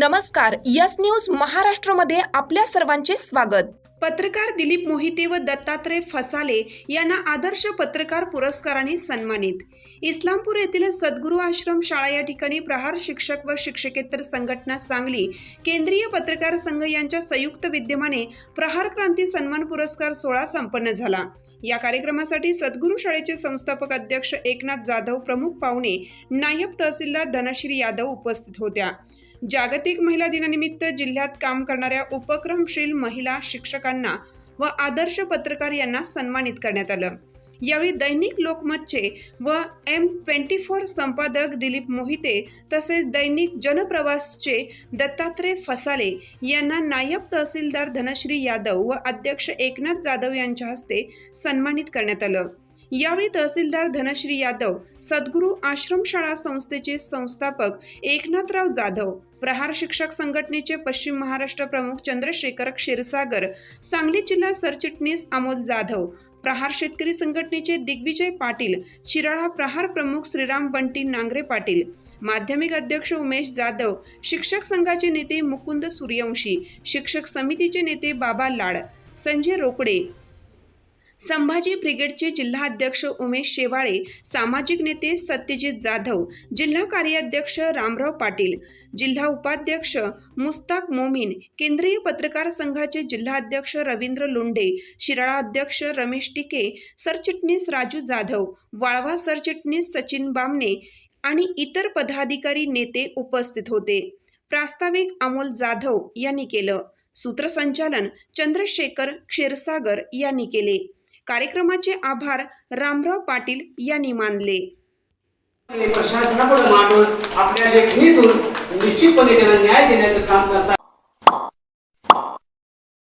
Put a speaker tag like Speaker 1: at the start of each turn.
Speaker 1: नमस्कार yes news महाराष्ट्रमध्ये आपल्या सर्वांचे स्वागत. पत्रकार दिलीप मोहिते व दत्तात्रय फसाले यांना आदर्श पत्रकार पुरस्काराने सन्मानित. इस्लामपूर येथील सद्गुरू आश्रम शाळा या ठिकाणी प्रहार शिक्षक व शिक्षकेतर संघटना सांगली केंद्रीय पत्रकार संघ यांच्या संयुक्त विद्यमाने प्रहार क्रांती सन्मान पुरस्कार सोहळा संपन्न झाला. या कार्यक्रमासाठी सद्गुरू शाळेचे संस्थापक अध्यक्ष एकनाथ जाधव प्रमुख पाहुणे नायब तहसीलदार धनश्री यादव उपस्थित होत्या. जागतिक महिला दिनानिमित्त जिल्ह्यात काम करणाऱ्या उपक्रमशील महिला शिक्षकांना व आदर्श पत्रकार यांना सन्मानित करण्यात आलं. यावेळी दैनिक लोकमतचे व एम ट्वेंटी फोर संपादक दिलीप मोहिते तसेच दैनिक जनप्रवासचे दत्तात्रय फसाले यांना नायब तहसीलदार धनश्री यादव व अध्यक्ष एकनाथ जाधव यांच्या हस्ते सन्मानित करण्यात आलं. यावेळी तहसीलदार धनश्री यादव सद्गुरू आश्रमशाळा संस्थेचे संस्थापक एकनाथराव जाधव प्रहार शिक्षक संघटनेचे पश्चिम महाराष्ट्र प्रमुख चंद्रशेखर क्षीरसागर सांगली जिल्हा सरचिटणीस अमोल जाधव प्रहार शेतकरी संघटनेचे दिग्विजय पाटील शिराळा प्रहार प्रमुख श्रीराम बंटी नांगरे पाटील माध्यमिक अध्यक्ष उमेश जाधव शिक्षक संघाचे नेते मुकुंद सूर्यवंशी शिक्षक समितीचे नेते बाबा लाड संजय रोकडे संभाजी ब्रिगेडचे जिल्हाध्यक्ष उमेश शेवाळे सामाजिक नेते सत्यजित जाधव जिल्हा कार्याध्यक्ष रामराव पाटील जिल्हा उपाध्यक्ष मुस्ताक मोमीन केंद्रीय पत्रकार संघाचे जिल्हाध्यक्ष रवींद्र लोंढे शिराळा अध्यक्ष रमेश टिके सरचिटणीस राजू जाधव वाळवा सरचिटणीस सचिन बामणे आणि इतर पदाधिकारी नेते उपस्थित होते. प्रास्ताविक अमोल जाधव यांनी केलं. सूत्रसंचालन चंद्रशेखर क्षीरसागर यांनी केले. कार्यक्रमाचे आभार रामराव पाटील यांनी मानले.
Speaker 2: आणि प्रशासनापुढे मांडून आपल्या लेखणीतून निश्चितपणे त्यांना न्याय देण्याचं काम करतात.